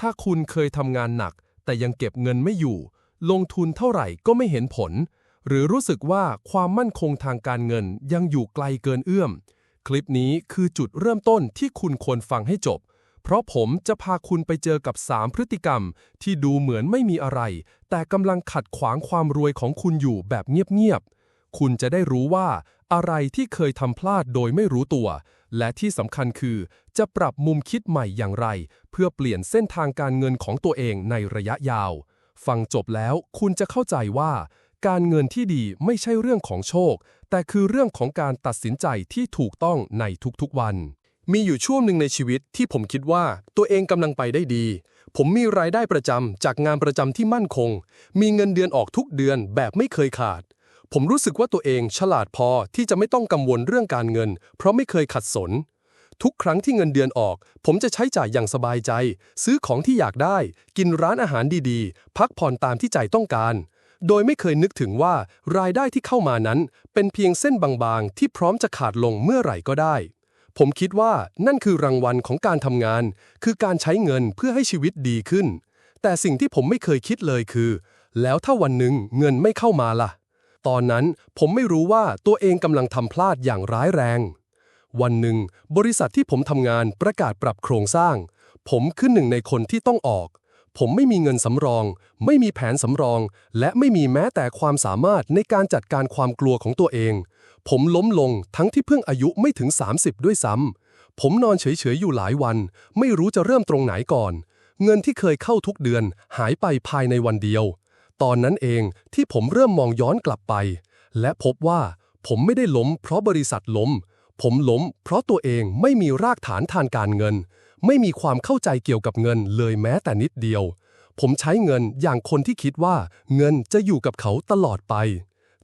ถ้าคุณเคยทำงานหนัก แต่ยังเก็บเงินไม่อยู่ ลงทุนเท่าไหร่ก็ไม่เห็นผล หรือรู้สึกว่าความมั่นคงทางการเงินยังอยู่ไกลเกินเอื้อม คลิปนี้คือจุดเริ่มต้นที่คุณควรฟังให้จบ เพราะผมจะพาคุณไปเจอกับ 3 พฤติกรรม ที่ดูเหมือนไม่มีอะไร แต่กำลังขัดขวางความรวยของคุณอยู่แบบเงียบๆ คุณจะได้รู้ว่าอะไรที่เคยทำพลาดโดยไม่รู้ตัว และที่สำคัญคือ จะปรับมุมคิดใหม่อย่างไร เพื่อเปลี่ยนเส้นทางการเงินของตัวเองในระยะยาว ฟังจบแล้วคุณจะเข้าใจว่า การเงินที่ดีไม่ใช่เรื่องของโชค แต่คือเรื่องของการตัดสินใจที่ถูกต้องในทุกๆวัน มีอยู่ช่วงหนึ่งในชีวิตที่ผมคิดว่าตัวเองกำลังไปได้ดี ผมมีรายได้ประจำจากงานประจำที่มั่นคง มีเงินเดือนออกทุกเดือนแบบไม่เคยขาด ผมรู้สึกว่าตัวเองฉลาดพอที่จะไม่ต้องกังวลเรื่องการเงิน เพราะไม่เคยขัดสน ทุกครั้งที่เงินเดือนออก ผมจะใช้จ่ายอย่างสบายใจ ซื้อของที่อยากได้ กินร้านอาหารดีๆ พักผ่อนตามที่ใจต้องการ โดยไม่เคยนึกถึงว่ารายได้ที่เข้ามานั้น เป็นเพียงเส้นบางๆ ที่พร้อมจะขาดลงเมื่อไหร่ก็ได้ ผมคิดว่านั่นคือรางวัลของการทำงาน คือการใช้เงินเพื่อให้ชีวิตดีขึ้น แต่สิ่งที่ผมไม่เคยคิดเลยคือ แล้วถ้าวันหนึ่งเงินไม่เข้ามาล่ะ ตอนนั้นผมไม่รู้ว่าตัวเองกำลังทำพลาดอย่างร้ายแรง วันหนึ่ง บริษัทที่ผมทำงานประกาศปรับโครงสร้าง ผมขึ้นหนึ่งในคนที่ต้องออก ผมไม่มีเงินสำรอง ไม่มีแผนสำรอง และไม่มีแม้แต่ความสามารถในการจัดการความกลัวของตัวเอง ผมล้มลงทั้งที่เพิ่งอายุไม่ถึง 30 ด้วยซ้ำผมนอนเฉยๆอยู่หลายวัน ไม่รู้จะเริ่มตรงไหนก่อน เงินที่เคยเข้าทุกเดือนหายไปภายในวันเดียว ตอนนั้นเองที่ผมเริ่มมองย้อนกลับไป และพบว่าผมไม่ได้ล้มเพราะบริษัทล้ม ผมล้มเพราะตัวเองไม่มีรากฐานทางการเงิน ไม่มีความเข้าใจเกี่ยวกับเงินเลยแม้แต่นิดเดียว ผมใช้เงินอย่างคนที่คิดว่าเงินจะอยู่กับเขาตลอดไป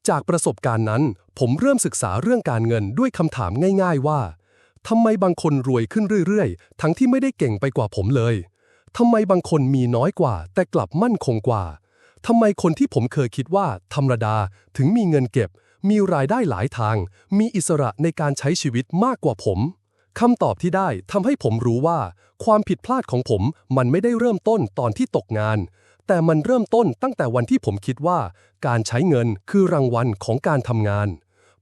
จากประสบการณ์นั้น ผมเริ่มศึกษาเรื่องการเงินด้วยคำถามง่าย ๆว่าทำไมบางคนรวยขึ้นเรื่อยๆ ทั้งที่ไม่ได้เก่งไปกว่าผมเลยทำไมบางคนมีน้อยกว่า แต่กลับมั่นคงกว่า ทำไมคนที่ผมเคยคิดว่าธรรมดาถึงมีเงินเก็บ มีรายได้หลายทาง มีอิสระในการใช้ชีวิตมากกว่าผมคำตอบที่ได้ทำให้ผมรู้ว่า ความผิดพลาดของผมมันไม่ได้เริ่มต้นตอนที่ตกงาน แต่มันเริ่มต้นตั้งแต่วันที่ผมคิดว่า การใช้เงินคือรางวัลของการทำงาน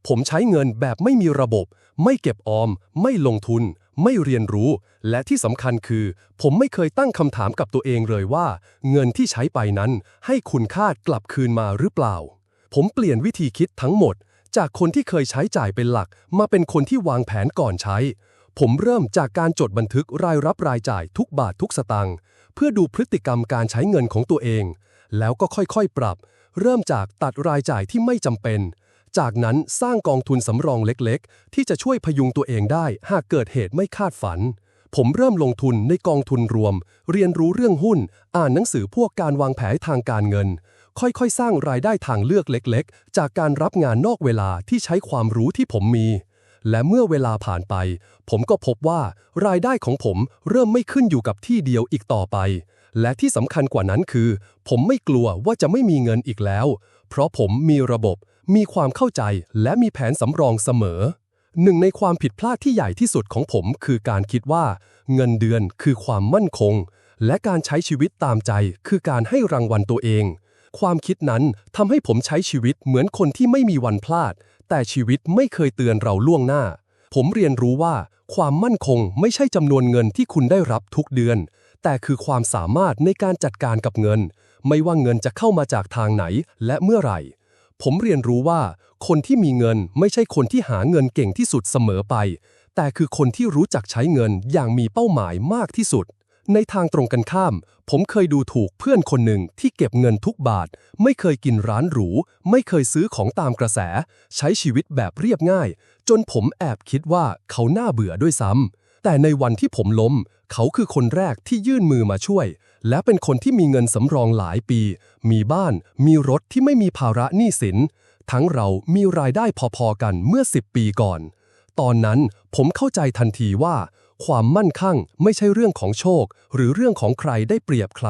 ผมใช้เงินแบบไม่มีระบบ ไม่เก็บออม ไม่ลงทุน ไม่เรียนรู้ และที่สำคัญคือ ผมไม่เคยตั้งคำถามกับตัวเองเลยว่า เงินที่ใช้ไปนั้น ให้คุณค่ากลับคืนมาหรือเปล่า ผมเปลี่ยนวิธีคิดทั้งหมด จากคนที่เคยใช้จ่ายเป็นหลัก มาเป็นคนที่วางแผนก่อนใช้ ผมเริ่มจากการจดบันทึกรายรับรายจ่ายทุกบาททุกสตางค์เพื่อดูพฤติกรรมการใช้เงินของตัวเอง แล้วก็ค่อยๆปรับ เริ่มจากตัดรายจ่ายที่ไม่จำเป็น จากนั้นสร้างกองทุนสำรองเล็กๆ ที่จะช่วยพยุงตัวเองได้หากเกิดเหตุไม่คาดฝัน ผมเริ่มลงทุนในกองทุนรวม เรียนรู้เรื่องหุ้น อ่านหนังสือพวกการวางแผนทางการเงิน ค่อยๆ สร้างรายได้ทางเลือกเล็กๆ จากการรับงานนอกเวลาที่ใช้ความรู้ที่ผมมี และเมื่อเวลาผ่านไป ผมก็พบว่ารายได้ของผมเริ่มไม่ขึ้นอยู่กับที่เดียวอีกต่อไป และที่สำคัญกว่านั้นคือ ผมไม่กลัวว่าจะไม่มีเงินอีกแล้ว เพราะผมมีระบบ มีความเข้าใจและมีแผนสำรองเสมอ หนึ่งในความผิดพลาดที่ใหญ่ที่สุดของผมคือการคิดว่า เงินเดือนคือความมั่นคง และการใช้ชีวิตตามใจคือการให้รางวัลตัวเอง ความคิดนั้นทำให้ผมใช้ชีวิตเหมือนคนที่ไม่มีวันพลาด แต่ชีวิตไม่เคยเตือนเราล่วงหน้า ผมเรียนรู้ว่า ความมั่นคงไม่ใช่จำนวนเงินที่คุณได้รับทุกเดือน แต่คือความสามารถในการจัดการกับเงิน ไม่ว่าเงินจะเข้ามาจากทางไหนและเมื่อไหร่ ผมเรียนรู้ว่า คนที่มีเงินไม่ใช่คนที่หาเงินเก่งที่สุดเสมอไป แต่คือคนที่รู้จักใช้เงินอย่างมีเป้าหมายมากที่สุด ในทางตรงกันข้าม ผมเคยดูถูกเพื่อนคนหนึ่งที่เก็บเงินทุกบาท ไม่เคยกินร้านหรู ไม่เคยซื้อของตามกระแส ใช้ชีวิตแบบเรียบง่าย จนผมแอบคิดว่าเขาน่าเบื่อด้วยซ้ำแต่ในวันที่ผมล้ม เขาคือคนแรกที่ยื่นมือมาช่วย และเป็นคนที่มีเงินสำรองหลายปี มีบ้าน มีรถที่ไม่มีภาระหนี้สิน ทั้งเรามีรายได้พอๆกันเมื่อ 10 ปีก่อน ตอนนั้นผมเข้าใจทันทีว่า ความมั่นคั่งไม่ใช่เรื่องของโชค หรือเรื่องของใครได้เปรียบใคร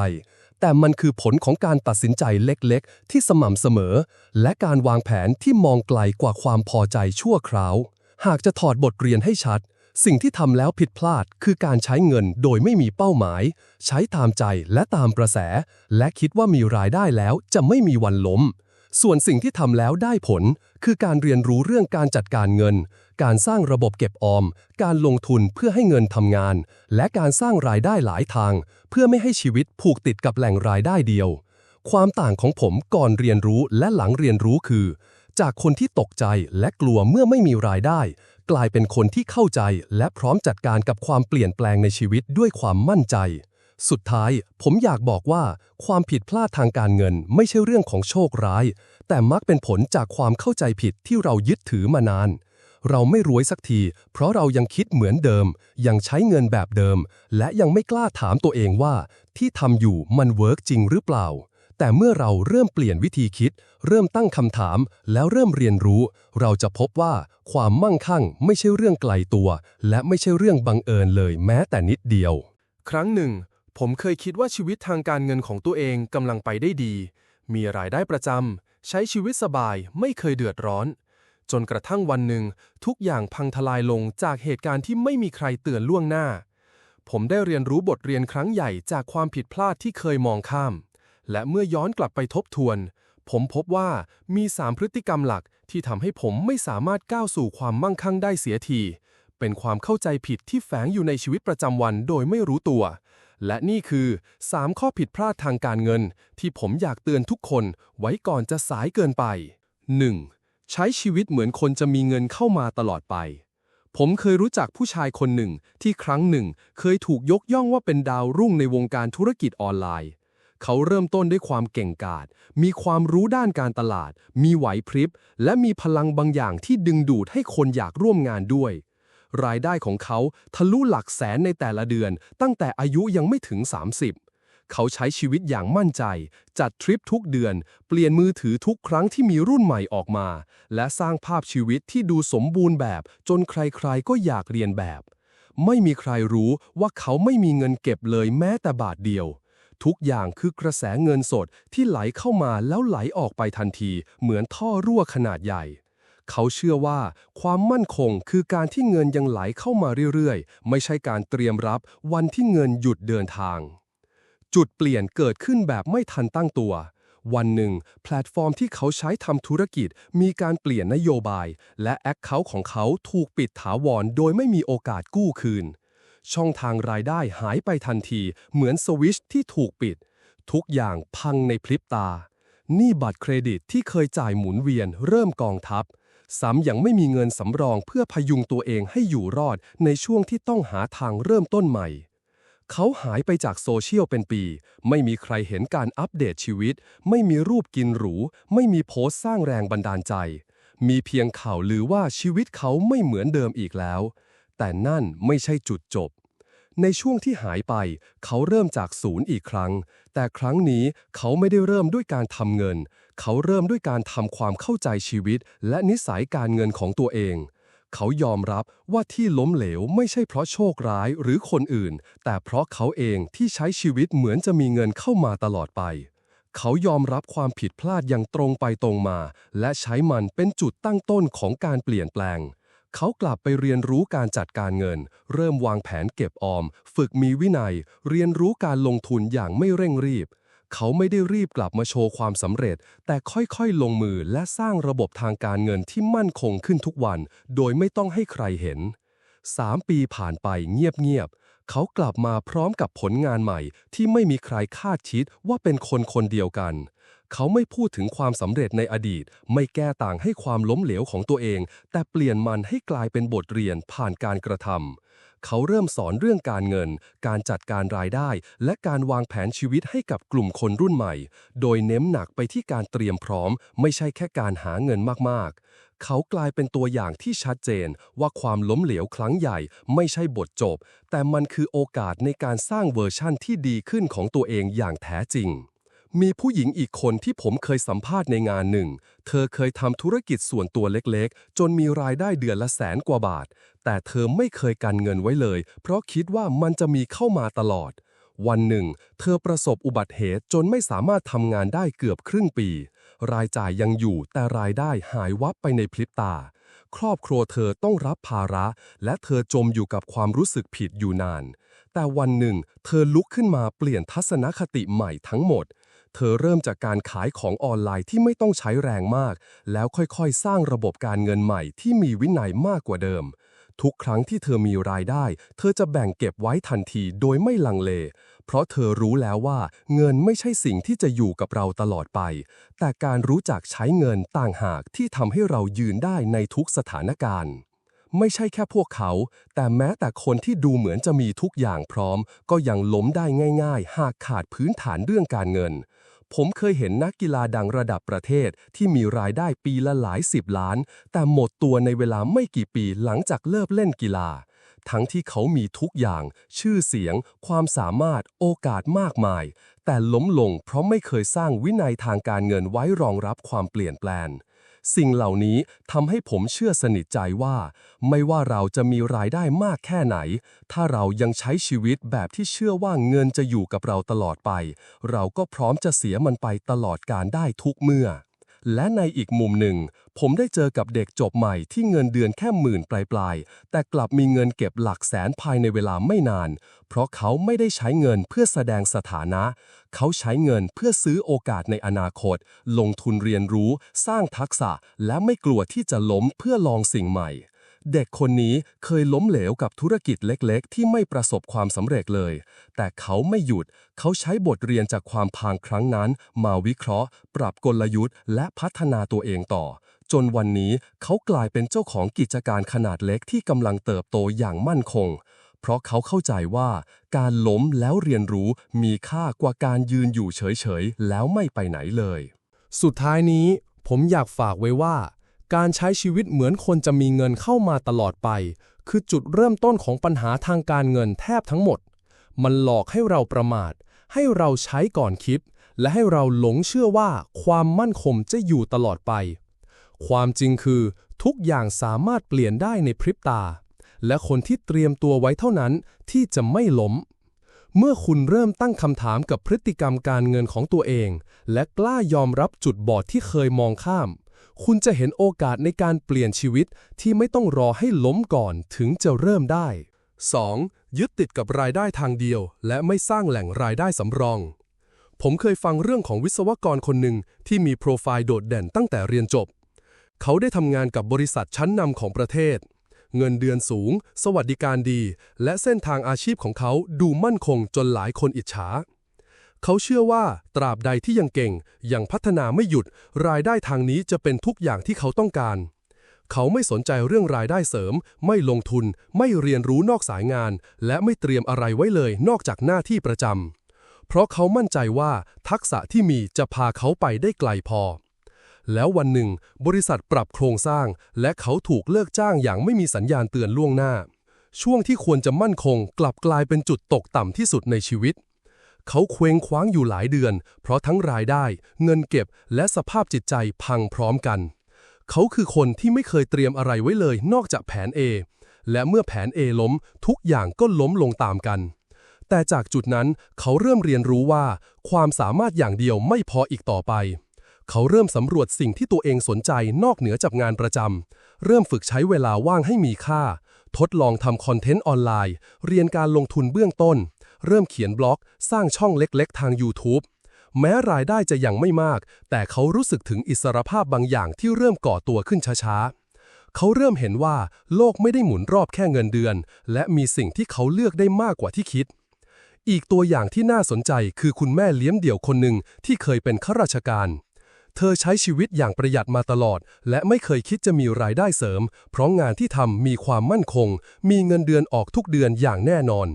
แต่มันคือผลของการตัดสินใจเล็กๆ ที่สม่ำเสมอ และการวางแผนที่มองไกลกว่าความพอใจชั่วคราว หากจะถอดบทเรียนให้ชัด สิ่งที่ทำแล้วผิดพลาดคือการใช้เงินโดยไม่มีเป้าหมาย ใช้ตามใจและตามกระแส และคิดว่ามีรายได้แล้วจะไม่มีวันล้ม ส่วนสิ่งที่ทำแล้วได้ผล คือการเรียนรู้เรื่องการจัดการเงิน การสร้างระบบเก็บออม การลงทุนเพื่อให้เงินทำงาน และการสร้างรายได้หลายทาง เพื่อไม่ให้ชีวิตผูกติดกับแหล่งรายได้เดียว ความต่างของผมก่อนเรียนรู้และหลังเรียนรู้คือ จากคนที่ตกใจและกลัวเมื่อไม่มีรายได้ กลายเป็นคนที่เข้าใจและพร้อมจัดการกับความเปลี่ยนแปลงในชีวิตด้วยความมั่นใจ สุดท้าย ผมอยากบอกว่า ความผิดพลาดทางการเงินไม่ใช่เรื่องของโชคร้าย แต่มักเป็นผลจากความเข้าใจผิดที่เรายึดถือมานาน เราไม่รวยสักที เพราะเรายังคิดเหมือนเดิม ยังใช้เงินแบบเดิม และยังไม่กล้าถามตัวเองว่า ที่ทำอยู่มันเวิร์กจริงหรือเปล่า แต่เมื่อเราเริ่มเปลี่ยนวิธีคิด เริ่มตั้งคำถาม แล้วเริ่มเรียนรู้ เราจะพบว่าความมั่งคั่งไม่ใช่เรื่องไกลตัว และไม่ใช่เรื่องบังเอิญเลยแม้แต่นิดเดียว ครั้งหนึ่ง ผมเคยคิดว่าชีวิตทางการเงินของตัวเองกำลังไปได้ดี มีรายได้ประจำใช้ชีวิตสบายไม่เคยเดือดร้อน จนกระทั่งวันหนึ่ง ทุกอย่างพังทลายลงจากเหตุการณ์ที่ไม่มีใครเตือนล่วงหน้า ผมได้เรียนรู้บทเรียนครั้งใหญ่จากความผิดพลาดที่เคยมองข้าม และเมื่อย้อนกลับไปทบทวน ผมพบว่ามีสามพฤติกรรมหลักที่ทำให้ผมไม่สามารถก้าวสู่ความมั่งคั่งได้เสียที เป็นความเข้าใจผิดที่แฝงอยู่ในชีวิตประจำวันโดยไม่รู้ตัว และนี่คือ 3 ข้อผิดพลาดทางการเงิน ที่ผมอยากเตือนทุกคนไว้ก่อนจะสายเกินไป 1. ใช้ชีวิตเหมือนคนจะมีเงินเข้ามาตลอดไปผมเคยรู้จักผู้ชายคนหนึ่งที่ครั้งหนึ่งเคยถูกยกย่องว่าเป็นดาวรุ่งในวงการธุรกิจออนไลน์ เขาเริ่มต้นด้วยความเก่งกาจ มีความรู้ด้านการตลาด มีไหวพริบ และมีพลังบางอย่างที่ดึงดูดให้คนอยากร่วมงานด้วย รายได้ของเขาทะลุหลักแสนในแต่ละเดือน ตั้งแต่อายุยังไม่ถึง 30 เขาใช้ชีวิตอย่างมั่นใจ จัดทริปทุกเดือน เปลี่ยนมือถือทุกครั้งที่มีรุ่นใหม่ออกมา และสร้างภาพชีวิตที่ดูสมบูรณ์แบบ จนใครๆ ก็อยากเรียนแบบไม่มีใครรู้ว่าเขาไม่มีเงินเก็บเลยแม้แต่บาทเดียว ทุกอย่างคือกระแสเงินสดที่ไหลเข้ามาแล้วไหลออกไปทันที เหมือนท่อรั่วขนาดใหญ่ เขาเชื่อว่าความมั่นคงคือการที่เงินยังไหลเข้ามาเรื่อยๆ ไม่ใช่การเตรียมรับวันที่เงินหยุดเดินทาง จุดเปลี่ยนเกิดขึ้นแบบไม่ทันตั้งตัววันหนึ่ง แพลตฟอร์มที่เขาใช้ทำธุรกิจ มีการเปลี่ยนนโยบาย และแอคเคาท์ของเขาถูกปิดถาวรโดยไม่มีโอกาสกู้คืน ช่องทางรายได้หายไปทันที เหมือนสวิชที่ถูกปิด ทุกอย่างพังในพริบตาหนี้บัตรเครดิตที่เคยจ่ายหมุนเวียนเริ่มกองทัพ ซ้ำยังไม่มีเงินสำรองเพื่อพยุงตัวเองให้อยู่รอดในช่วงที่ต้องหาทางเริ่มต้นใหม่เขาหายไปจากโซเชียลเป็นปี ไม่มีใครเห็นการอัปเดตชีวิต ไม่มีรูปกินหรู ไม่มีโพสต์สร้างแรงบันดาลใจ มีเพียงข่าวลือว่าชีวิตเขาไม่เหมือนเดิมอีกแล้ว แต่นั่นไม่ใช่จุดจบ ในช่วงที่หายไป เขาเริ่มจากศูนย์อีกครั้ง แต่ครั้งนี้เขาไม่ได้เริ่มด้วยการทำเงิน เขาเริ่มด้วยการทำความเข้าใจชีวิต และนิสัยการเงินของตัวเอง เขายอมรับว่าที่ล้มเหลวไม่ใช่เพราะโชคร้ายหรือคนอื่น แต่เพราะเขาเองที่ใช้ชีวิตเหมือนจะมีเงินเข้ามาตลอดไป เขายอมรับความผิดพลาดอย่างตรงไปตรงมา และใช้มันเป็นจุดตั้งต้นของการเปลี่ยนแปลง เขากลับไปเรียนรู้การจัดการเงิน เริ่มวางแผนเก็บออม ฝึกมีวินัย เรียนรู้การลงทุนอย่างไม่เร่งรีบ เขาไม่ได้รีบกลับมาโชว์ความสำเร็จ แต่ค่อยๆ ลงมือและสร้างระบบทางการเงินที่มั่นคงขึ้นทุกวัน โดยไม่ต้องให้ใครเห็นสามปีผ่านไปเงียบๆ เขากลับมาพร้อมกับผลงานใหม่ที่ไม่มีใครคาดคิดว่าเป็นคนคนเดียวกัน เขาไม่พูดถึงความสำเร็จในอดีต ไม่แก้ต่างให้ความล้มเหลวของตัวเอง แต่เปลี่ยนมันให้กลายเป็นบทเรียนผ่านการกระทำเขาเริ่มสอนเรื่องการเงิน การจัดการรายได้ และการวางแผนชีวิตให้กับกลุ่มคนรุ่นใหม่ โดยเน้นหนักไปที่การเตรียมพร้อม ไม่ใช่แค่การหาเงินมากๆ เขากลายเป็นตัวอย่างที่ชัดเจนว่าความล้มเหลวครั้งใหญ่ ไม่ใช่บทจบ แต่มันคือโอกาสในการสร้างเวอร์ชั่นที่ดีขึ้นของตัวเองอย่างแท้จริง มีผู้หญิงอีกคนที่ผมเคยสัมภาษณ์ในงานหนึ่ง เธอเคยทำธุรกิจส่วนตัวเล็กๆ จนมีรายได้เดือนละแสนกว่าบาท แต่เธอไม่เคยกันเงินไว้เลย เพราะคิดว่ามันจะมีเข้ามาตลอด วันหนึ่ง เธอประสบอุบัติเหตุจนไม่สามารถทำงานได้เกือบครึ่งปี รายจ่ายยังอยู่แต่รายได้หายวับไปในพริบตา ครอบครัวเธอต้องรับภาระ และเธอจมอยู่กับความรู้สึกผิดอยู่นาน แต่วันหนึ่ง เธอลุกขึ้นมาเปลี่ยนทัศนคติใหม่ทั้งหมด เธอเริ่มจากการขายของออนไลน์ที่ไม่ต้องใช้แรงมาก แล้วค่อยๆ สร้างระบบการเงินใหม่ที่มีวินัยมากกว่าเดิม ทุกครั้งที่เธอมีรายได้ เธอจะแบ่งเก็บไว้ทันทีโดยไม่ลังเล เพราะเธอรู้แล้วว่าเงินไม่ใช่สิ่งที่จะอยู่กับเราตลอดไป แต่การรู้จักใช้เงินต่างหากที่ทำให้เรายืนได้ในทุกสถานการณ์ไม่ใช่แค่พวกเขา แต่แม้แต่คนที่ดูเหมือนจะมีทุกอย่างพร้อม ก็ยังล้มได้ง่าย ๆ หากขาดพื้นฐานเรื่องการเงิน ผมเคยเห็นนักกีฬาดังระดับประเทศที่มีรายได้ปีละหลายสิบล้าน แต่หมดตัวในเวลาไม่กี่ปีหลังจากเลิกเล่นกีฬา ทั้งที่เขามีทุกอย่าง ชื่อเสียง ความสามารถ โอกาสมากมาย แต่ล้มลงเพราะไม่เคยสร้างวินัยทางการเงินไว้รองรับความเปลี่ยนแปลง สิ่งเหล่านี้ทำให้ผมเชื่อสนิทใจว่า ไม่ว่าเราจะมีรายได้มากแค่ไหน ถ้าเรายังใช้ชีวิตแบบที่เชื่อว่าเงินจะอยู่กับเราตลอดไป เราก็พร้อมจะเสียมันไปตลอดการได้ทุกเมื่อ และในอีกมุมหนึ่ง ผมได้เจอกับเด็กจบใหม่ที่เงินเดือนแค่หมื่นปลายๆ แต่กลับมีเงินเก็บหลักแสนภายในเวลาไม่นาน เพราะเขาไม่ได้ใช้เงินเพื่อแสดงสถานะ เขาใช้เงินเพื่อซื้อโอกาสในอนาคต ลงทุนเรียนรู้ สร้างทักษะ และไม่กลัวที่จะล้มเพื่อลองสิ่งใหม่ เด็กคนนี้เคยล้มเหลวกับธุรกิจเล็กๆ ที่ไม่ประสบความสำเร็จเลย แต่เขาไม่หยุด เขาใช้บทเรียนจากความพังครั้งนั้น มาวิเคราะห์ ปรับกลยุทธ์ และพัฒนาตัวเองต่อ จนวันนี้เขากลายเป็นเจ้าของกิจการขนาดเล็กที่กำลังเติบโตอย่างมั่นคง เพราะเขาเข้าใจว่า การล้มแล้วเรียนรู้มีค่ากว่าการยืนอยู่เฉยๆ แล้วไม่ไปไหนเลย สุดท้ายนี้ผมอยากฝากไว้ว่า การใช้ชีวิตเหมือนคนจะมีเงินเข้ามาตลอดไป คือจุดเริ่มต้นของปัญหาทางการเงินแทบทั้งหมด มันหลอกให้เราประมาท ให้เราใช้ก่อนคิด และให้เราหลงเชื่อว่าความมั่นคงจะอยู่ตลอดไป ความจริงคือทุกอย่างสามารถเปลี่ยนได้ในพริบตา และคนที่เตรียมตัวไว้เท่านั้นที่จะไม่ล้ม เมื่อคุณเริ่มตั้งคำถามกับพฤติกรรมการเงินของตัวเอง และกล้ายอมรับจุดบอดที่เคยมองข้าม คุณจะเห็นโอกาสในการเปลี่ยนชีวิตที่ไม่ต้องรอให้ล้มก่อนถึงจะเริ่มได้ 2. ยึดติดกับรายได้ทางเดียว และไม่สร้างแหล่งรายได้สำรอง ผมเคยฟังเรื่องของวิศวกรคนหนึ่งที่มีโปรไฟล์โดดเด่นตั้งแต่เรียนจบ เขาได้ทำงานกับบริษัทชั้นนำของประเทศ เงินเดือนสูง สวัสดิการดี และเส้นทางอาชีพของเขาดูมั่นคงจนหลายคนอิจฉา เขาเชื่อว่าตราบใดที่ยังเก่ง ยังพัฒนาไม่หยุด รายได้ทางนี้จะเป็นทุกอย่างที่เขาต้องการ เขาไม่สนใจเรื่องรายได้เสริม ไม่ลงทุน ไม่เรียนรู้นอกสายงาน และไม่เตรียมอะไรไว้เลยนอกจากหน้าที่ประจำเพราะเขามั่นใจว่าทักษะที่มีจะพาเขาไปได้ไกลพอ แล้ววันหนึ่ง บริษัทปรับโครงสร้าง และเขาถูกเลิกจ้างอย่างไม่มีสัญญาณเตือนล่วงหน้า ช่วงที่ควรจะมั่นคง กลับกลายเป็นจุดตกต่ำที่สุดในชีวิต เขาเคว้งคว้างอยู่หลายเดือน เพราะทั้งรายได้ เงินเก็บ และสภาพจิตใจพังพร้อมกัน เขาคือคนที่ไม่เคยเตรียมอะไรไว้เลยนอกจากแผน A และเมื่อแผน A ล้ม ทุกอย่างก็ล้มลงตามกัน แต่จากจุดนั้นเขาเริ่มเรียนรู้ว่า ความสามารถอย่างเดียวไม่พออีกต่อไป เขาเริ่มสำรวจสิ่งที่ตัวเองสนใจนอกเหนือจากงานประจำเริ่มฝึกใช้เวลาว่างให้มีค่า ทดลองทำคอนเทนต์ออนไลน์ เรียนการลงทุนเบื้องต้น เริ่มเขียนบล็อก สร้างช่องเล็กๆ ทาง YouTube แม้รายได้จะยังไม่มาก แต่เขารู้สึกถึงอิสรภาพบางอย่างที่เริ่มก่อตัวขึ้นช้าๆ เขาเริ่มเห็นว่าโลกไม่ได้หมุนรอบแค่เงินเดือน และมีสิ่งที่เขาเลือกได้มากกว่าที่คิด อีกตัวอย่างที่น่าสนใจคือคุณแม่เลี้ยงเดี่ยวคนหนึ่งที่เคยเป็นข้าราชการ เธอใช้ชีวิตอย่างประหยัดมาตลอด และไม่เคยคิดจะมีรายได้เสริม เพราะงานที่ทำมีความมั่นคง มีเงินเดือนออกทุกเดือนอย่างแน่นอน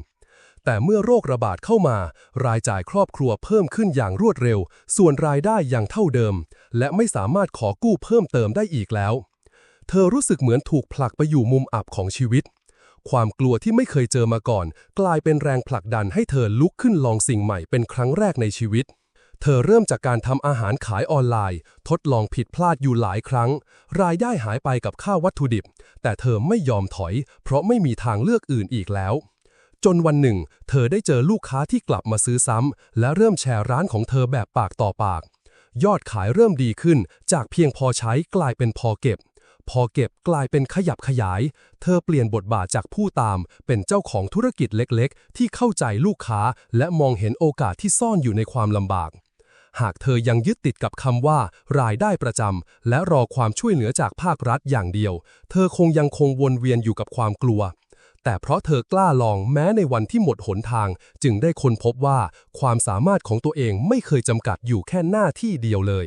แต่เมื่อโรคระบาดเข้ามา รายจ่ายครอบครัวเพิ่มขึ้นอย่างรวดเร็ว ส่วนรายได้ยังเท่าเดิม และไม่สามารถขอกู้เพิ่มเติมได้อีกแล้ว เธอรู้สึกเหมือนถูกผลักไปอยู่มุมอับของชีวิต ความกลัวที่ไม่เคยเจอมาก่อน กลายเป็นแรงผลักดันให้เธอลุกขึ้นลองสิ่งใหม่เป็นครั้งแรกในชีวิตเธอเริ่มจากการทำอาหารขายออนไลน์ ทดลองผิดพลาดอยู่หลายครั้ง รายได้หายไปกับค่าวัตถุดิบ แต่เธอไม่ยอมถอย เพราะไม่มีทางเลือกอื่นอีกแล้ว จนวันหนึ่ง เธอได้เจอลูกค้าที่กลับมาซื้อซ้ำและเริ่มแชร์ร้านของเธอแบบปากต่อปาก ยอดขายเริ่มดีขึ้น จากเพียงพอใช้กลายเป็นพอเก็บ พอเก็บกลายเป็นขยับขยาย เธอเปลี่ยนบทบาทจากผู้ตาม เป็นเจ้าของธุรกิจเล็กๆ ที่เข้าใจลูกค้า และมองเห็นโอกาสที่ซ่อนอยู่ในความลำบากหากเธอยังยึดติดกับคำว่า รายได้ประจำและรอความช่วยเหลือจากภาครัฐอย่างเดียว เธอคงยังคงวนเวียนอยู่กับความกลัว แต่เพราะเธอกล้าลองแม้ในวันที่หมดหนทาง จึงได้ค้นพบว่าความสามารถของตัวเองไม่เคยจำกัดอยู่แค่หน้าที่เดียวเลย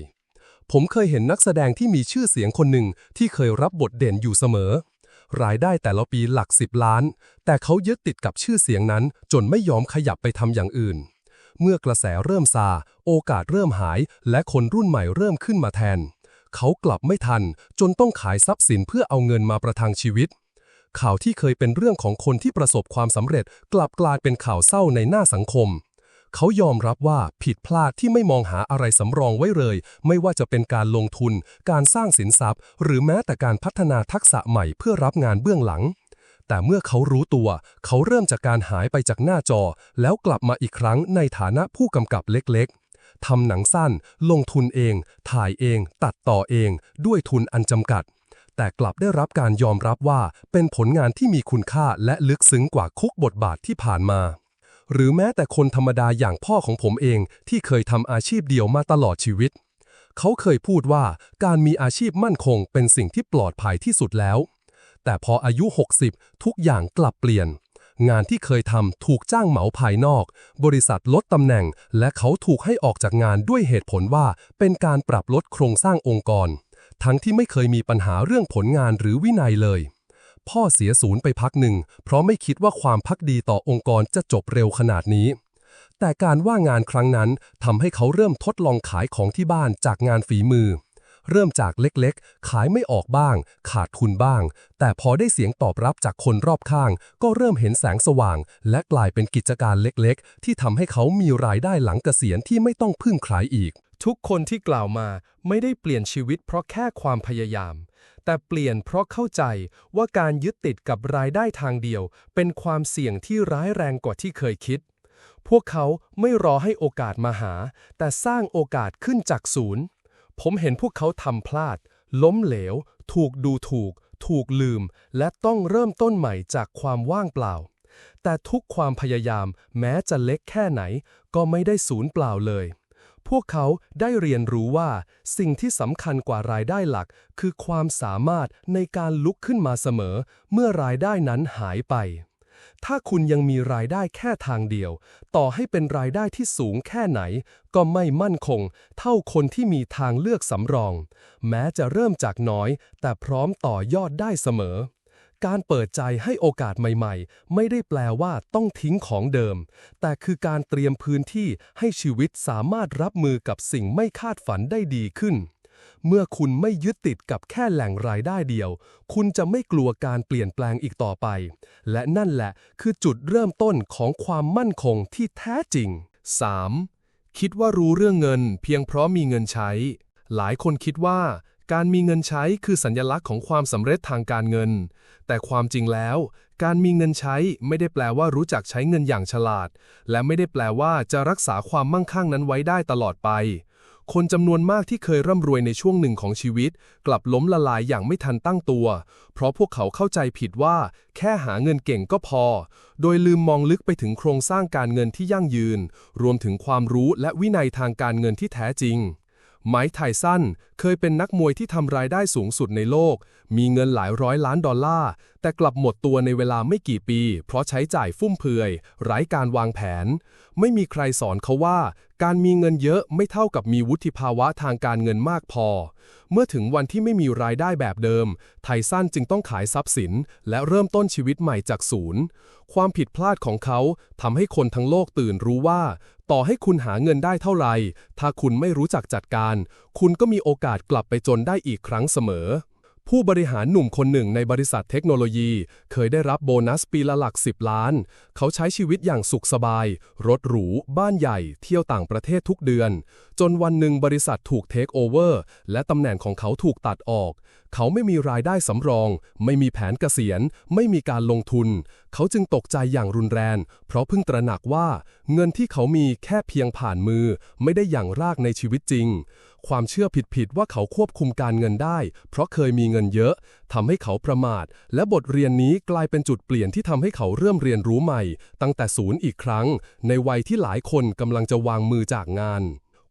ผมเคยเห็นนักแสดงที่มีชื่อเสียงคนหนึ่งที่เคยรับบทเด่นอยู่เสมอ รายได้แต่ละปีหลักสิบล้าน แต่เขายึดติดกับชื่อเสียงนั้น จนไม่ยอมขยับไปทำอย่างอื่น เมื่อกระแสเริ่มซา โอกาสเริ่มหาย และคนรุ่นใหม่เริ่มขึ้นมาแทน เขากลับไม่ทัน จนต้องขายทรัพย์สินเพื่อเอาเงินมาประทังชีวิต ข่าวที่เคยเป็นเรื่องของคนที่ประสบความสำเร็จ กลับกลายเป็นข่าวเศร้าในหน้าสังคม เขายอมรับว่าผิดพลาดที่ไม่มองหาอะไรสำรองไว้เลย ไม่ว่าจะเป็นการลงทุน การสร้างสินทรัพย์ หรือแม้แต่การพัฒนาทักษะใหม่เพื่อรับงานเบื้องหลัง แต่เมื่อเขารู้ตัว เขาเริ่มจากการหายไปจากหน้าจอ แล้วกลับมาอีกครั้งในฐานะผู้กำกับเล็กๆทำหนังสั้น ลงทุนเอง ถ่ายเอง ตัดต่อเอง ด้วยทุนอันจำกัด แต่กลับได้รับการยอมรับว่าเป็นผลงานที่มีคุณค่าและลึกซึ้งกว่าคุกบทบาทที่ผ่านมา หรือแม้แต่คนธรรมดาอย่างพ่อของผมเองที่เคยทำอาชีพเดียวมาตลอดชีวิต เขาเคยพูดว่าการมีอาชีพมั่นคงเป็นสิ่งที่ปลอดภัยที่สุดแล้ว แต่พออายุ 60 ทุกอย่างกลับเปลี่ยนงานที่เคยทำถูกจ้างเหมาภายนอก บริษัทลดตำแหน่ง และเขาถูกให้ออกจากงานด้วยเหตุผลว่า เป็นการปรับลดโครงสร้างองค์กร ทั้งที่ไม่เคยมีปัญหาเรื่องผลงานหรือวินัยเลย พ่อเสียศูนย์ไปพักหนึ่ง เพราะไม่คิดว่าความพักดีต่อองค์กรจะจบเร็วขนาดนี้ แต่การว่างงานครั้งนั้นทำให้เขาเริ่มทดลองขายของที่บ้านจากงานฝีมือ เริ่มจากเล็กๆ ขายไม่ออกบ้าง ขาดทุนบ้าง แต่พอได้เสียงตอบรับจากคนรอบข้าง ก็เริ่มเห็นแสงสว่าง และกลายเป็นกิจการเล็กๆ ที่ทำให้เขามีรายได้หลังเกษียณที่ไม่ต้องพึ่งใครอีก ทุกคนที่กล่าวมาไม่ได้เปลี่ยนชีวิตเพราะแค่ความพยายาม แต่เปลี่ยนเพราะเข้าใจว่าการยึดติดกับรายได้ทางเดียว เป็นความเสี่ยงที่ร้ายแรงกว่าที่เคยคิด พวกเขาไม่รอให้โอกาสมาหา แต่สร้างโอกาสขึ้นจากศูนย์ ผมเห็นพวกเขาทำพลาด ล้มเหลว ถูกดูถูก ถูกลืม และต้องเริ่มต้นใหม่จากความว่างเปล่า แต่ทุกความพยายามแม้จะเล็กแค่ไหน ก็ไม่ได้สูญเปล่าเลย พวกเขาได้เรียนรู้ว่า สิ่งที่สำคัญกว่ารายได้หลัก คือความสามารถในการลุกขึ้นมาเสมอ เมื่อรายได้นั้นหายไป ถ้าคุณยังมีรายได้แค่ทางเดียว ต่อให้เป็นรายได้ที่สูงแค่ไหน ก็ไม่มั่นคง เท่าคนที่มีทางเลือกสำรอง แม้จะเริ่มจากน้อย แต่พร้อมต่อยอดได้เสมอ การเปิดใจให้โอกาสใหม่ๆ ไม่ได้แปลว่าต้องทิ้งของเดิม แต่คือการเตรียมพื้นที่ให้ชีวิตสามารถรับมือกับสิ่งไม่คาดฝันได้ดีขึ้น เมื่อคุณไม่ยึดติดกับแค่แหล่งรายได้เดียว คุณจะไม่กลัวการเปลี่ยนแปลงอีกต่อไป และนั่นแหละคือจุดเริ่มต้นของความมั่นคงที่แท้จริง 3. คิดว่ารู้เรื่องเงิน เพียงเพราะมีเงินใช้ หลายคนคิดว่า การมีเงินใช้คือสัญลักษณ์ของความสำเร็จทางการเงิน แต่ความจริงแล้ว การมีเงินใช้ไม่ได้แปลว่ารู้จักใช้เงินอย่างฉลาด และไม่ได้แปลว่าจะรักษาความมั่งคั่งนั้นไว้ได้ตลอดไป คนจำนวนมากที่เคยร่ำรวยในช่วงหนึ่งของชีวิต กลับล้มละลายอย่างไม่ทันตั้งตัว เพราะพวกเขาเข้าใจผิดว่า แค่หาเงินเก่งก็พอ โดยลืมมองลึกไปถึงโครงสร้างการเงินที่ยั่งยืน รวมถึงความรู้และวินัยทางการเงินที่แท้จริง ไมค์ไทสันเคยเป็นนักมวยที่ทำรายได้สูงสุดในโลก มีเงินหลายร้อยล้านดอลลาร์ แต่กลับหมดตัวในเวลาไม่กี่ปี เพราะใช้จ่ายฟุ่มเฟือย ไร้การวางแผน ไม่มีใครสอนเขาว่า การมีเงินเยอะไม่เท่ากับมีวุฒิภาวะทางการเงินมากพอ เมื่อถึงวันที่ไม่มีรายได้แบบเดิม ไทสันจึงต้องขายทรัพย์สิน และเริ่มต้นชีวิตใหม่จากศูนย์ ความผิดพลาดของเขาทำให้คนทั้งโลกตื่นรู้ว่า ต่อให้คุณหาเงินได้เท่าไหร่ ถ้าคุณไม่รู้จักจัดการ คุณก็มีโอกาสกลับไปจนได้อีกครั้งเสมอ ผู้บริหารหนุ่มคนหนึ่งในบริษัทเทคโนโลยี เคยได้รับโบนัสปีละหลัก 10 ล้าน เขาใช้ชีวิตอย่างสุขสบาย รถหรู บ้านใหญ่ เที่ยวต่างประเทศทุกเดือน จนวันหนึ่งบริษัทถูกเทคโอเวอร์และตำแหน่งของเขาถูกตัดออก เขาไม่มีรายได้สำรอง ไม่มีแผนเกษียณ ไม่มีการลงทุน เขาจึงตกใจอย่างรุนแรง เพราะเพิ่งตระหนักว่า เงินที่เขามีแค่เพียงผ่านมือ ไม่ได้อย่างรากในชีวิตจริง ความเชื่อผิดๆว่าเขาควบคุมการเงินได้ เพราะเคยมีเงินเยอะทำให้เขาประมาท และบทเรียนนี้กลายเป็นจุดเปลี่ยนที่ทำให้เขาเริ่มเรียนรู้ใหม่ ตั้งแต่ศูนย์อีกครั้ง ในวัยที่หลายคนกำลังจะวางมือจากงาน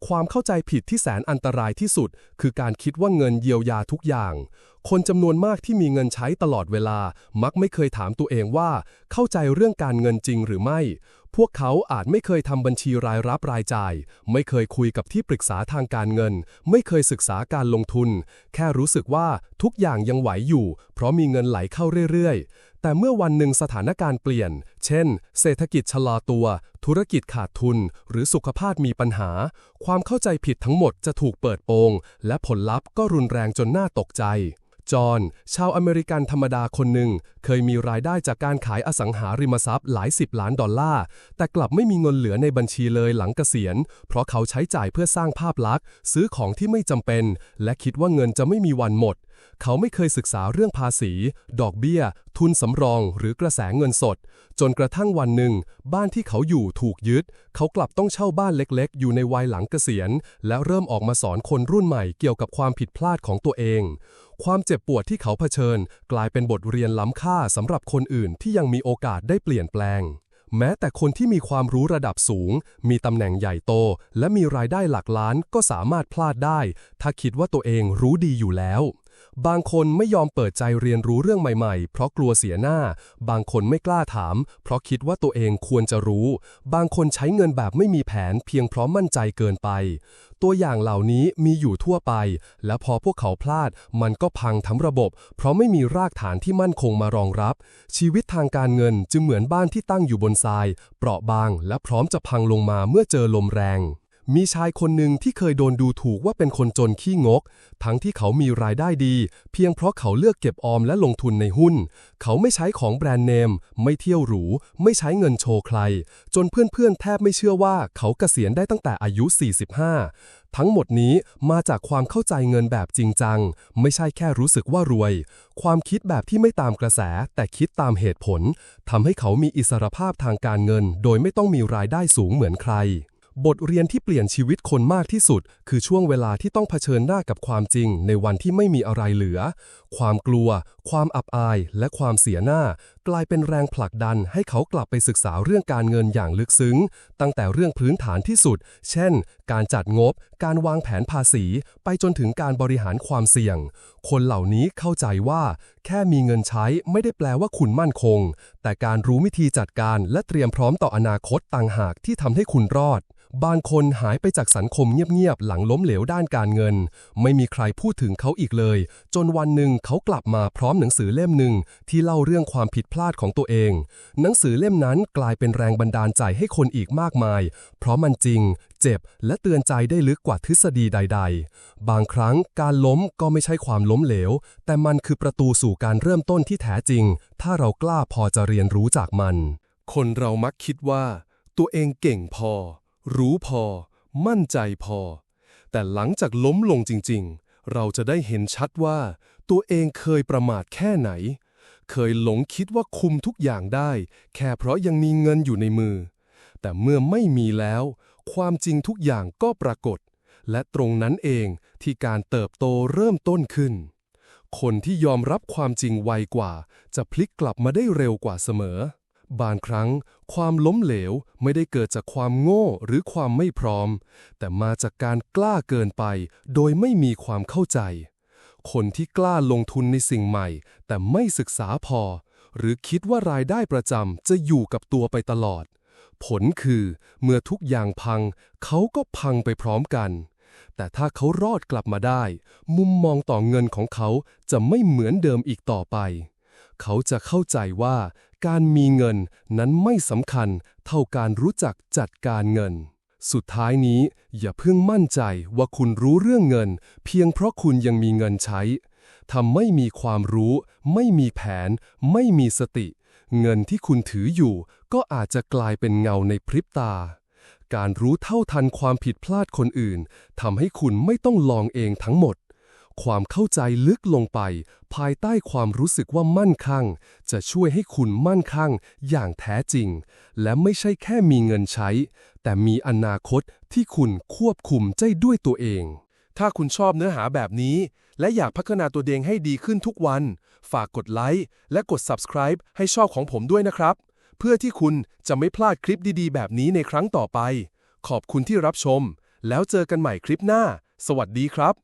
ความเข้าใจผิดที่แสนอันตรายที่สุด คือการคิดว่าเงินเยียวยาทุกอย่าง คนจำนวนมากที่มีเงินใช้ตลอดเวลา มักไม่เคยถามตัวเองว่า เข้าใจเรื่องการเงินจริงหรือไม่ พวกเขาอาจไม่เคยทำบัญชีรายรับรายจ่าย ไม่เคยคุยกับที่ปรึกษาทางการเงิน ไม่เคยศึกษาการลงทุน แค่รู้สึกว่าทุกอย่างยังไหวอยู่ เพราะมีเงินไหลเข้าเรื่อยๆ แต่เมื่อวันหนึ่งสถานการณ์เปลี่ยน เช่น เศรษฐกิจชะลอตัว ธุรกิจขาดทุน หรือสุขภาพมีปัญหา ความเข้าใจผิดทั้งหมดจะถูกเปิดโปง และผลลัพธ์ก็รุนแรงจนน่าตกใจ จอห์นชาวอเมริกันธรรมดาคนหนึ่ง เคยมีรายได้จากการขายอสังหาริมทรัพย์หลายสิบล้านดอลลาร์ แต่กลับไม่มีเงินเหลือในบัญชีเลยหลังเกษียณ เพราะเขาใช้จ่ายเพื่อสร้างภาพลักษณ์ ซื้อของที่ไม่จำเป็น และคิดว่าเงินจะไม่มีวันหมด เขาไม่เคยศึกษาเรื่องภาษี ดอกเบี้ย ทุนสำรอง หรือกระแสเงินสด จนกระทั่งวันหนึ่ง บ้านที่เขาอยู่ถูกยึด เขากลับต้องเช่าบ้านเล็กๆ อยู่ในวัยหลังเกษียณ และเริ่มออกมาสอนคนรุ่นใหม่เกี่ยวกับความผิดพลาดของตัวเอง ความเจ็บปวดที่เขาเผชิญ กลายเป็นบทเรียนล้ำค่าสำหรับคนอื่นที่ยังมีโอกาสได้เปลี่ยนแปลง แม้แต่คนที่มีความรู้ระดับสูง มีตำแหน่งใหญ่โต และมีรายได้หลักล้านก็สามารถพลาดได้ ถ้าคิดว่าตัวเองรู้ดีอยู่แล้ว บางคนไม่ยอมเปิดใจเรียนรู้เรื่องใหม่ๆ เพราะกลัวเสียหน้า บางคนไม่กล้าถาม เพราะคิดว่าตัวเองควรจะรู้ บางคนใช้เงินแบบไม่มีแผนเพียงเพราะมั่นใจเกินไป ตัวอย่างเหล่านี้มีอยู่ทั่วไป และพอพวกเขาพลาด มันก็พังทั้งระบบ เพราะไม่มีรากฐานที่มั่นคงมารองรับ ชีวิตทางการเงินจึงเหมือนบ้านที่ตั้งอยู่บนทราย เปราะบาง และพร้อมจะพังลงมาเมื่อเจอลมแรง มีชายคนหนึ่งที่เคยโดนดูถูกว่าเป็นคนจนขี้งก ทั้งที่เขามีรายได้ดี เพียงเพราะเขาเลือกเก็บออมและลงทุนในหุ้น เขาไม่ใช้ของแบรนด์เนม ไม่เที่ยวหรู ไม่ใช้เงินโชว์ใคร จนเพื่อนๆแทบไม่เชื่อว่าเขาเกษียณได้ตั้งแต่อายุ 45 ทั้งหมดนี้มาจากความเข้าใจเงินแบบจริงจัง ไม่ใช่แค่รู้สึกว่ารวย ความคิดแบบที่ไม่ตามกระแส แต่คิดตามเหตุผลทำให้เขามีอิสรภาพทางการเงิน โดยไม่ต้องมีรายได้สูงเหมือนใคร บทเรียนที่เปลี่ยนชีวิตคนมากที่สุด คือช่วงเวลาที่ต้องเผชิญหน้ากับความจริง ในวันที่ไม่มีอะไรเหลือ ความกลัว ความอับอาย และความเสียหน้ากลายเป็นแรงผลักดันให้เขากลับไปศึกษาเรื่องการเงินอย่างลึกซึ้ง ตั้งแต่เรื่องพื้นฐานที่สุด เช่น การจัดงบ การวางแผนภาษี ไปจนถึงการบริหารความเสี่ยง คนเหล่านี้เข้าใจว่า แค่มีเงินใช้ไม่ได้แปลว่าคุณมั่นคง แต่การรู้วิธีจัดการและเตรียมพร้อมต่ออนาคตต่างหากที่ทำให้คุณรอดบางคนหายไปจากสังคมเงียบๆ หลังล้มเหลวด้านการเงิน ไม่มีใครพูดถึงเขาอีกเลย จนวันหนึ่งเขากลับมาพร้อมหนังสือเล่มหนึ่งที่เล่าเรื่องความผิดพลาดของตัวเอง หนังสือเล่มนั้นกลายเป็นแรงบันดาลใจให้คนอีกมากมาย เพราะมันจริง เจ็บ และเตือนใจได้ลึกกว่าทฤษฎีใด ๆ บางครั้งการล้มก็ไม่ใช่ความล้มเหลว แต่มันคือประตูสู่การเริ่มต้นที่แท้จริง ถ้าเรากล้าพอจะเรียนรู้จากมัน คนเรามักคิดว่า ตัวเองเก่งพอ รู้พอ มั่นใจพอ แต่หลังจากล้มลงจริง ๆ เราจะได้เห็นชัดว่าตัวเองเคยประมาทแค่ไหน เคยหลงคิดว่าคุมทุกอย่างได้ แค่เพราะยังมีเงินอยู่ในมือ แต่เมื่อไม่มีแล้ว ความจริงทุกอย่างก็ปรากฏ และตรงนั้นเองที่การเติบโตเริ่มต้นขึ้น คนที่ยอมรับความจริงไวกว่า จะพลิกกลับมาได้เร็วกว่าเสมอ บางครั้ง ความล้มเหลวไม่ได้เกิดจากความโง่หรือความไม่พร้อม แต่มาจากการกล้าเกินไป โดยไม่มีความเข้าใจ คนที่กล้าลงทุนในสิ่งใหม่ แต่ไม่ศึกษาพอ หรือคิดว่ารายได้ประจำจะอยู่กับตัวไปตลอด ผลคือเมื่อทุกอย่างพัง เขาก็พังไปพร้อมกัน แต่ถ้าเขารอดกลับมาได้ มุมมองต่อเงินของเขาจะไม่เหมือนเดิมอีกต่อไป เขาจะเข้าใจว่าการมีเงินนั้นไม่สำคัญเท่าการรู้จักจัดการเงิน สุดท้ายนี้อย่าเพิ่งมั่นใจว่าคุณรู้เรื่องเงิน เพียงเพราะคุณยังมีเงินใช้ทำไม่มีความรู้ ไม่มีแผน ไม่มีสติ เงินที่คุณถืออยู่ ก็อาจจะกลายเป็นเงาในพริบตา การรู้เท่าทันความผิดพลาดคนอื่นทำให้คุณไม่ต้องลองเองทั้งหมด ความเข้าใจลึกลงไป ภายใต้ความรู้สึกว่ามั่นคงจะช่วยให้คุณมั่นคงอย่างแท้จริง และไม่ใช่แค่มีเงินใช้ แต่มีอนาคตที่คุณควบคุมใจด้วยตัวเอง ถ้าคุณชอบเนื้อหาแบบนี้ และอยากพัฒนาตัวเองให้ดีขึ้นทุกวัน ฝากกดไลค์และกด subscribe ให้ช่องของผมด้วยนะครับ เพื่อที่คุณจะไม่พลาดคลิปดีๆ แบบนี้ในครั้งต่อไป ขอบคุณที่รับชม แล้วเจอกันใหม่คลิปหน้า สวัสดีครับ